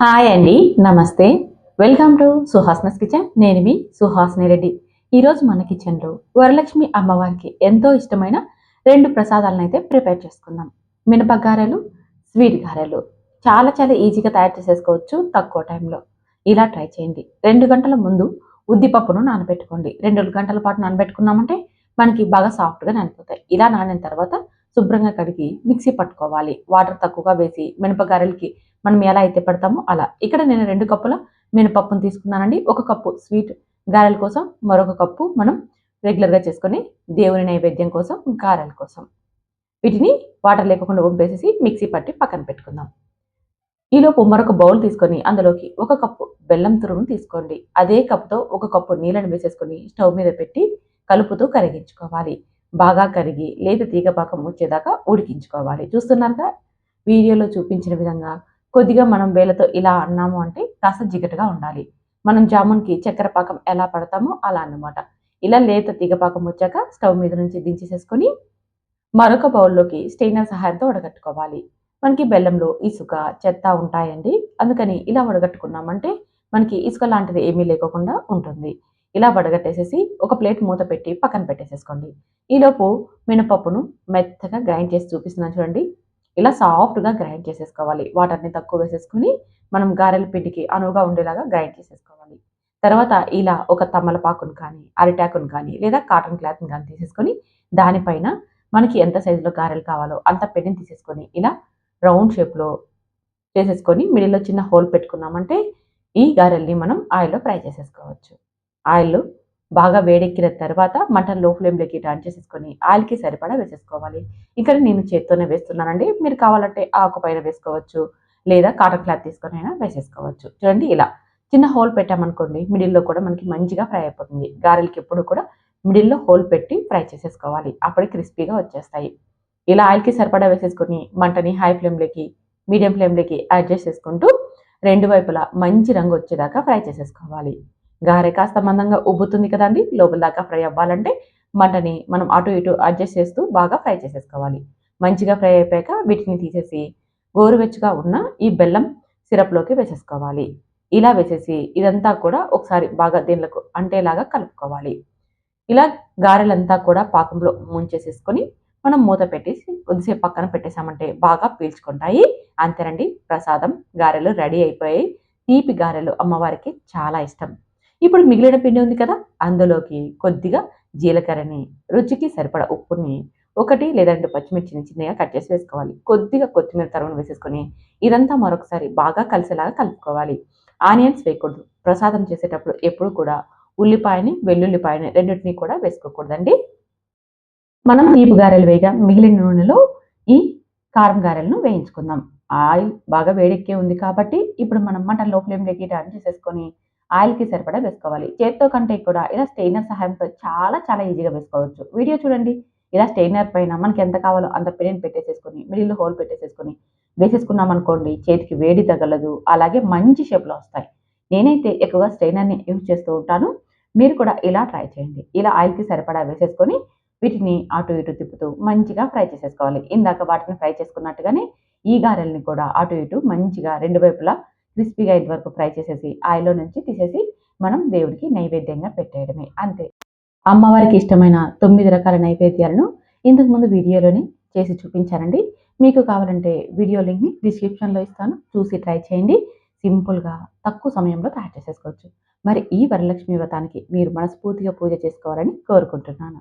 Hi అండి నమస్తే welcome to సుహాస్నస్ kitchen నేను మీ సుహాస్ని రెడ్డి ఈరోజు మన కిచెన్లో వరలక్ష్మి అమ్మవారికి ఎంతో ఇష్టమైన రెండు ప్రసాదాలను అయితే ప్రిపేర్ చేసుకుందాం. మినప గారెలు స్వీట్ గారెలు. చాలా చాలా ఈజీగా తయారు చేసేసుకోవచ్చు తక్కువ టైంలో. ఇలా ట్రై చేయండి. రెండు గంటల ముందు ఉద్దిపప్పును నానబెట్టుకోండి. రెండు గంటల పాటు నానబెట్టుకున్నామంటే మనకి బాగా సాఫ్ట్గా నానిపోతాయి. ఇలా నానిన తర్వాత శుభ్రంగా కడిగి మిక్సీ పట్టుకోవాలి. వాటర్ తక్కువగా వేసి మినపగారెలకి మనం ఎలా అయితే పెడతామో అలా. ఇక్కడ నేను రెండు కప్పుల మినపప్పును తీసుకున్నానండి. ఒక కప్పు స్వీట్ గారెల కోసం మరొక కప్పు మనం రెగ్యులర్గా చేసుకొని దేవుని నైవేద్యం కోసం గారెల కోసం. వీటిని వాటర్ లేకుండా వంపేసేసి మిక్సీ పట్టి పక్కన పెట్టుకుందాం. ఈలోపు మరొక బౌల్ తీసుకొని అందులోకి ఒక కప్పు బెల్లం తురుమును తీసుకోండి. అదే కప్పుతో ఒక కప్పు నీళ్ళని వేసేసుకొని స్టవ్ మీద పెట్టి కలుపుతూ కరిగించుకోవాలి. బాగా కరిగి లేదా తీగ పాకం వచ్చేదాకా ఉడికించుకోవాలి. చూస్తున్నారుగా వీడియోలో చూపించిన విధంగా కొద్దిగా మనం వేలతో ఇలా అన్నాము అంటే కాస్త జిగటగా ఉండాలి. మనం జామున్కి చక్కెర పాకం ఎలా పడతామో అలా అన్నమాట. ఇలా లేత తీగపాకం వచ్చాక స్టవ్ మీద నుంచి దించేసేసుకొని మరొక బౌల్లోకి స్టెయినర్ సహాయంతో వడగట్టుకోవాలి. మనకి బెల్లంలో ఇసుక చెత్త ఉంటాయండి. అందుకని ఇలా వడగట్టుకున్నామంటే మనకి ఇసుక లాంటిది ఏమీ లేకుండా ఉంటుంది. ఇలా వడగట్టేసేసి ఒక ప్లేట్ మూత పెట్టి పక్కన పెట్టేసేసుకోండి. ఈలోపు మినపప్పును మెత్తగా గ్రైండ్ చేసి చూపిస్తున్నాను చూడండి. ఇలా సాఫ్ట్గా గ్రైండ్ చేసేసుకోవాలి. వాటర్ని తక్కువ వేసేసుకుని మనం గారెల పిండికి అనువుగా ఉండేలాగా గ్రైండ్ చేసేసుకోవాలి. తర్వాత ఇలా ఒక తమ్మలపాకును కానీ అరిటాకును కానీ లేదా కాటన్ క్లాత్ని కానీ తీసేసుకొని దానిపైన మనకి ఎంత సైజులో గారెలు కావాలో అంత పిండిని తీసేసుకొని ఇలా రౌండ్ షేప్లో చేసేసుకొని మిడిల్లో చిన్న హోల్ పెట్టుకున్నామంటే ఈ గారెల్ని మనం ఆయిల్లో ఫ్రై చేసేసుకోవచ్చు. ఆయిల్ బాగా వేడెక్కిన తర్వాత మటన్లో ఫ్లేమ్లోకి టర్న్ చేసేసుకొని ఆయిల్కి సరిపడా వేసేసుకోవాలి. ఇక్కడ నేను చేత్తోనే వేస్తున్నానండి. మీరు కావాలంటే ఆకు పైన వేసుకోవచ్చు లేదా కాటన్ క్లాత్ తీసుకొని అయినా వేసేసుకోవచ్చు. చూడండి ఇలా చిన్న హోల్ పెట్టామనుకోండి మిడిల్లో కూడా మనకి మంచిగా ఫ్రై అయిపోతుంది. గారెలకి ఎప్పుడు కూడా మిడిల్లో హోల్ పెట్టి ఫ్రై చేసేసుకోవాలి. అప్పుడే క్రిస్పీగా వచ్చేస్తాయి. ఇలా ఆయిల్కి సరిపడా వేసేసుకొని మంటని హై ఫ్లేమ్లోకి మీడియం ఫ్లేమ్లోకి అడ్జస్ట్ చేసుకుంటూ రెండు వైపులా మంచి రంగు వచ్చేదాకా ఫ్రై చేసేసుకోవాలి. గారె కాస్త మందంగా ఉబ్బుతుంది కదండి. లోపల దాకా ఫ్రై అవ్వాలంటే మంటని మనం అటు ఇటు అడ్జస్ట్ చేస్తూ బాగా ఫ్రై చేసేసుకోవాలి. మంచిగా ఫ్రై అయిపోయాక వీటిని తీసేసి గోరువెచ్చగా ఉన్న ఈ బెల్లం సిరప్లోకి వేసేసుకోవాలి. ఇలా వేసేసి ఇదంతా కూడా ఒకసారి బాగా దీనిలకు అంటేలాగా కలుపుకోవాలి. ఇలా గారెలంతా కూడా పాకంలో ముంచేసేసుకొని మనం మూత పెట్టేసి కొద్దిసేపు పక్కన పెట్టేసామంటే బాగా పీల్చుకుంటాయి. అంతేనండి. ప్రసాదం గారెలు రెడీ అయిపోయి తీపి గారెలు అమ్మవారికి చాలా ఇష్టం. ఇప్పుడు మిగిలిన పిండి ఉంది కదా అందులోకి కొద్దిగా జీలకర్రని రుచికి సరిపడ ఉప్పుని ఒకటి లేదా రెండు పచ్చిమిర్చిని చిన్నగా కట్ చేసి వేసుకోవాలి. కొద్దిగా కొత్తిమీర తరువును వేసేసుకొని ఇదంతా మరొకసారి బాగా కలిసేలాగా కలుపుకోవాలి. ఆనియన్స్ వేయకూడదు. ప్రసాదం చేసేటప్పుడు ఎప్పుడు కూడా ఉల్లిపాయని వెల్లుల్లిపాయని రెండింటిని కూడా వేసుకోకూడదండి. మనం తీపి గారెలు వేయగా మిగిలిన నూనెలో ఈ కారం గారెలను వేయించుకుందాం. ఆయిల్ బాగా వేడెక్కే ఉంది కాబట్టి ఇప్పుడు మనం మటన్లో లెక్కి టర్న్ చేసేసుకొని ఆయిల్కి సరిపడా వేసుకోవాలి. చేత్తో కంటే కూడా ఇలా స్టెయినర్ సహాయంతో చాలా చాలా ఈజీగా వేసుకోవచ్చు. వీడియో చూడండి. ఇలా స్టెయినర్ పైన మనకి ఎంత కావాలో అంత పెయిన్ పెట్టేసేసుకొని మిడిల్ హోల్ పెట్టేసేసుకొని వేసేసుకున్నాం అనుకోండి చేతికి వేడి తగలదు. అలాగే మంచి షేప్లో వస్తాయి. నేనైతే ఎక్కువగా స్టెయినర్ని యూజ్ చేస్తూ ఉంటాను. మీరు కూడా ఇలా ట్రై చేయండి. ఇలా ఆయిల్కి సరిపడా వేసేసుకొని వీటిని అటు ఇటు తిప్పుతూ మంచిగా ఫ్రై చేసేసుకోవాలి. ఇందాక వాటిని ఫ్రై చేసుకున్నట్టుగానే ఈ గారెల్ని కూడా అటు ఇటు మంచిగా రెండు వైపులా క్రిస్పీగా ఇది వరకు ఫ్రై చేసేసి ఆయిల్లో నుంచి తీసేసి మనం దేవుడికి నైవేద్యంగా పెట్టేయడమే అంతే. అమ్మవారికి ఇష్టమైన తొమ్మిది రకాల నైవేద్యాలను ఇంతకు ముందు వీడియోలోని చేసి చూపించానండి. మీకు కావాలంటే వీడియో లింక్ని డిస్క్రిప్షన్లో ఇస్తాను. చూసి ట్రై చేయండి. సింపుల్గా తక్కువ సమయంలో తయారు చేసేసుకోవచ్చు. మరి ఈ వరలక్ష్మి వ్రతానికి మీరు మనస్ఫూర్తిగా పూజ చేసుకోవాలని కోరుకుంటున్నాను.